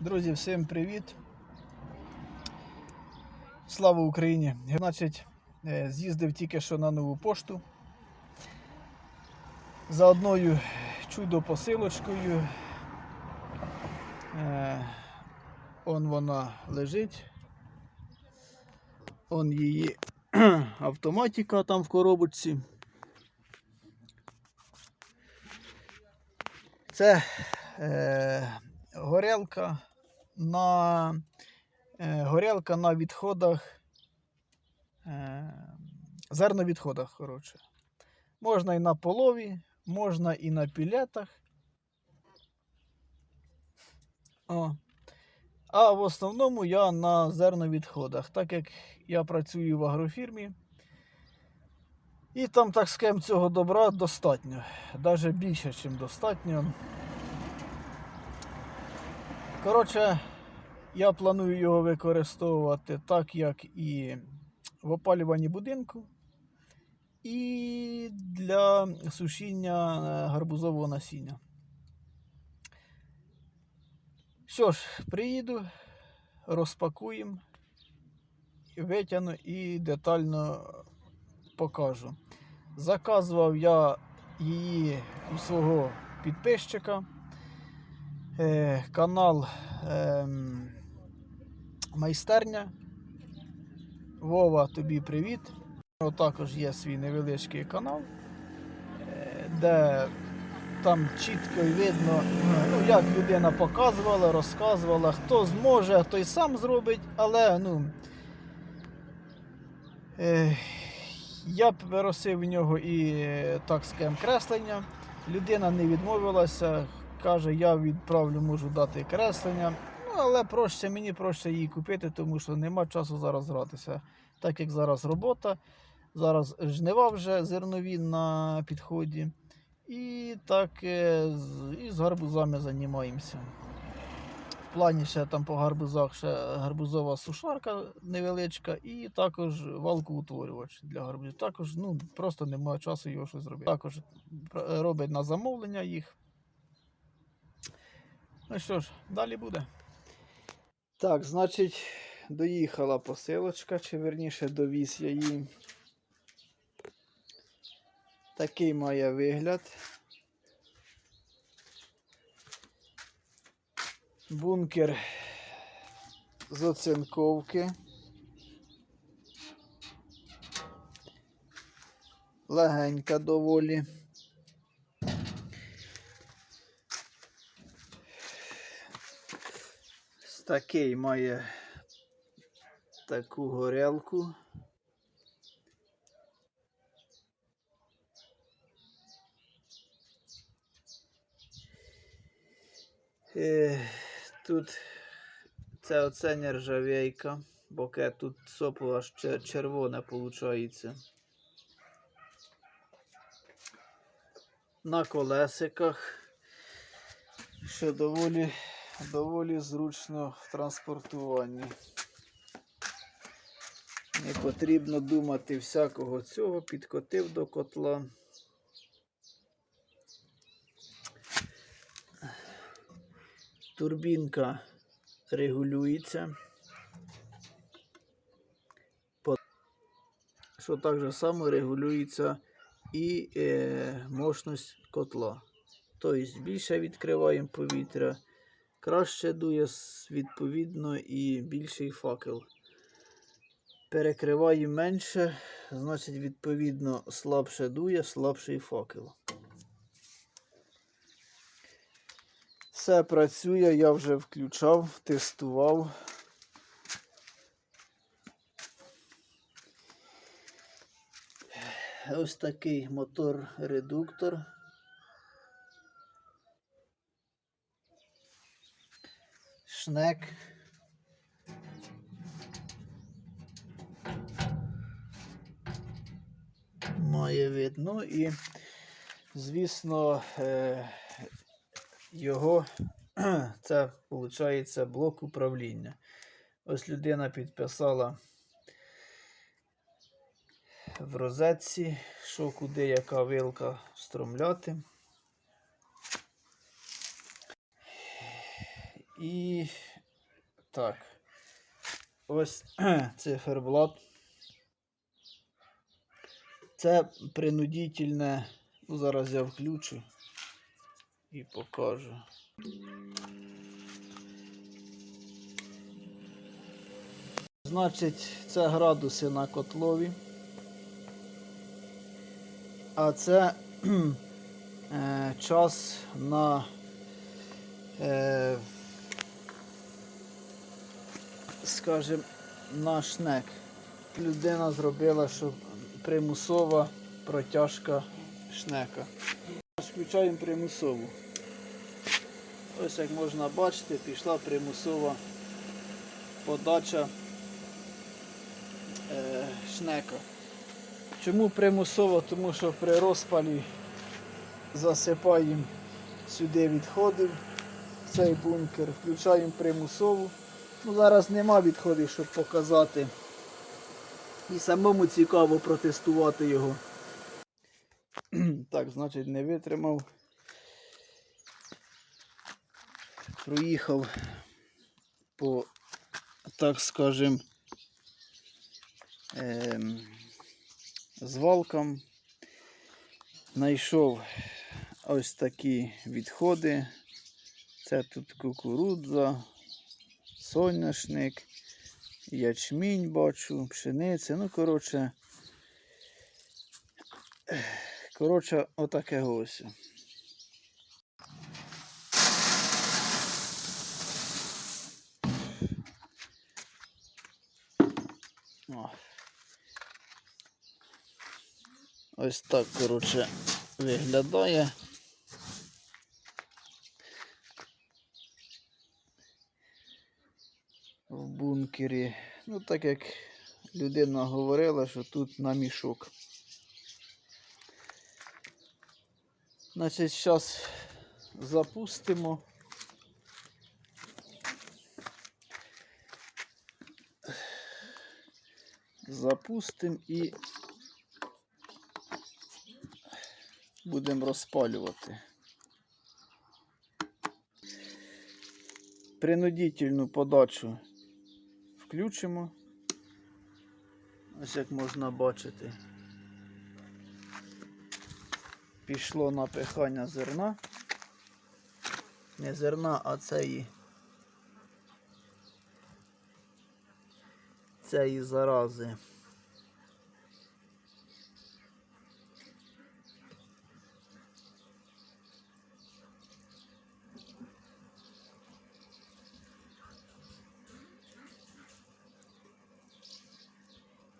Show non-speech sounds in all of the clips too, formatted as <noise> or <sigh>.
Друзі, всім привіт. Слава Україні! Значить, е, з'їздив тільки що на нову пошту. За одною чудо посилочкою. Е, Он вона лежить. Он її <clears throat> автоматика там в коробочці. Це е, горелка на, е, горелка на відходах. Е, зерновідходах, коротше. Можна і на полові, можна і на пілетах. О. А в основному я на зерновідходах, так як я працюю в агрофірмі. І там, так скажем, цього добра достатньо. Навіть більше, ніж достатньо. Коротше, я планую його використовувати так, як і в опалюванні будинку, і для сушіння е, гарбузового насіння. Що ж, приїду, розпакуємо, витягну і детально покажу. Заказував я її у свого підписчика. Е, канал ем, Майстерня. Вова, тобі привіт. Також є свій невеличкий канал, е, де там чітко видно, ну, як людина показувала, розказувала, хто зможе, той сам зробить, але ну, е, я просив в нього і е, так скажем, креслення. Людина не відмовилася, каже, я відправлю, можу дати креслення. Але проще, мені проще її купити, тому що нема часу зараз гратися. Так як зараз робота, зараз жнива вже зернові на підході. І так е, і з гарбузами займаємося. В плані ще там по гарбузах ще гарбузова сушарка невеличка, і також валкоутворювач для гарбузів. Також ну, просто немає часу його щось зробити. Також робить на замовлення їх. Ну що ж, далі буде. Так, значить, доїхала посилочка, чи верніше довіз я її. Такий має вигляд. Бункер з оцинковки. Легенька доволі. Такий має таку горелку. Е, Тут це оце нержавейка, боке тут сопло аж чер- червоне виходить. На колесиках, що доволі, доволі зручно в транспортуванні. Не потрібно думати всякого цього, підкотив до котла. Турбінка регулюється. Що так же само регулюється і е, мощність котла. Тобто більше відкриваємо повітря, краще дує відповідно і більший факел. Перекриваємо менше, значить, відповідно, слабше дує, слабший факел. Все працює, я вже включав, тестував. Ось такий мотор-редуктор. Шнек. Має вид. Ну і, звісно, е, його <clears throat> це виходить блок управління. Ось людина підписала в розетці, що куди яка вилка встромляти. І Так. Ось <clears throat> циферблат. Це принудительне. Ну, зараз я включу і покажу. Значить, це градуси на котлові. А це <clears throat> е, час на е, скажімо, на шнек. Людина зробила, щоб примусова протяжка шнека. Включаємо примусову. Ось як можна бачити, пішла примусова подача е, шнека. Чому примусово? Тому що при розпалі засипаємо сюди відходи в цей бункер, включаємо примусову. Ну, зараз нема відходів, щоб показати. І самому цікаво протестувати його. <clears throat> так, значить, не витримав. Проїхав по, так скажем, ем, звалкам. Знайшов ось такі відходи. Це тут кукурудза, соняшник, ячмінь бачу, пшениця. Ну, коротше, коротше, отаке ось. Ось так, коротше, виглядає. В бункері. Ну, так як людина говорила, що тут на мішок. Значить, зараз запустимо. Запустимо і будемо розпалювати. Принудительну подачу включимо. Ось як можна бачити. Пішло напихання зерна. Не зерна, а цієї. Цієї зарази.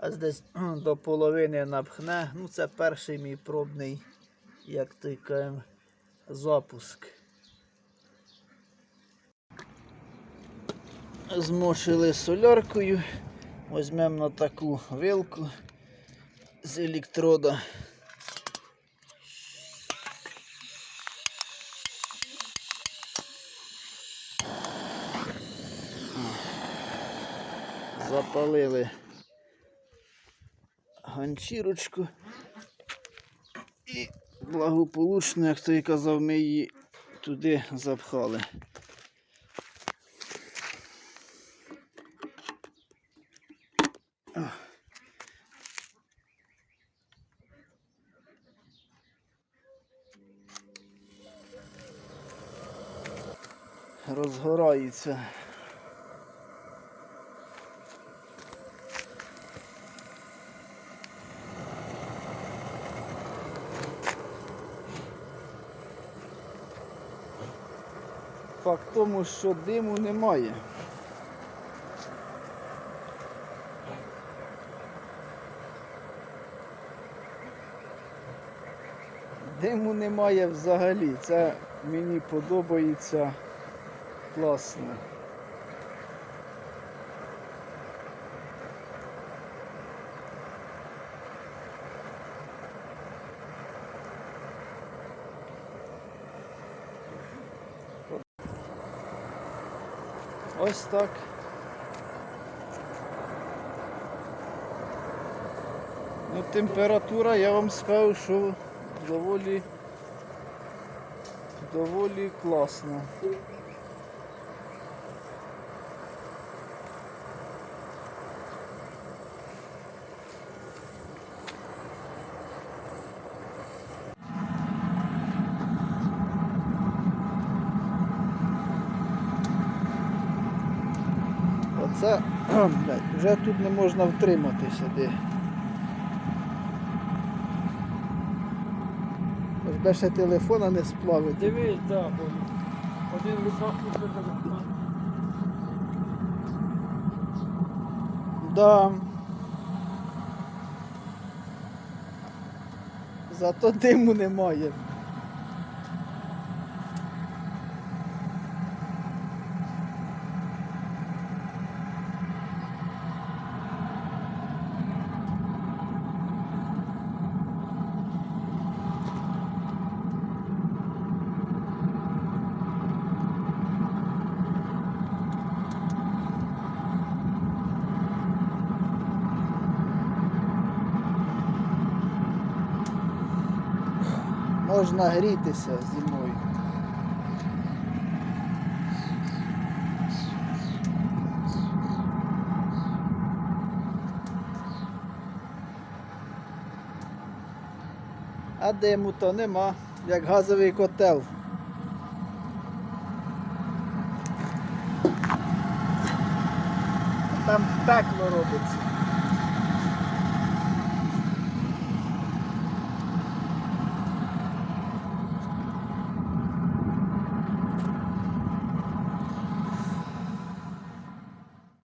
Аж десь до половини напхне. Ну, це перший мій пробний, як той кажем, запуск. Змочили соляркою. Візьмемо на таку вилку з електрода. Запалили ганчірочку. І благополучно, як той казав, ми її туди запхали. Розгорається. Факт тому, що диму немає. Диму немає взагалі. Це мені подобається класно. Ось так. Ну, температура, я вам скажу, що доволі доволі класно. Це <clears throat> блядь, вже тут не можна втриматися де. Ось ще телефона не сплавити. Дивись, да, бо один руках руках. Да. Зато диму немає. Можна грітися зимою. А диму то нема, як газовий котел. Там пекло робиться.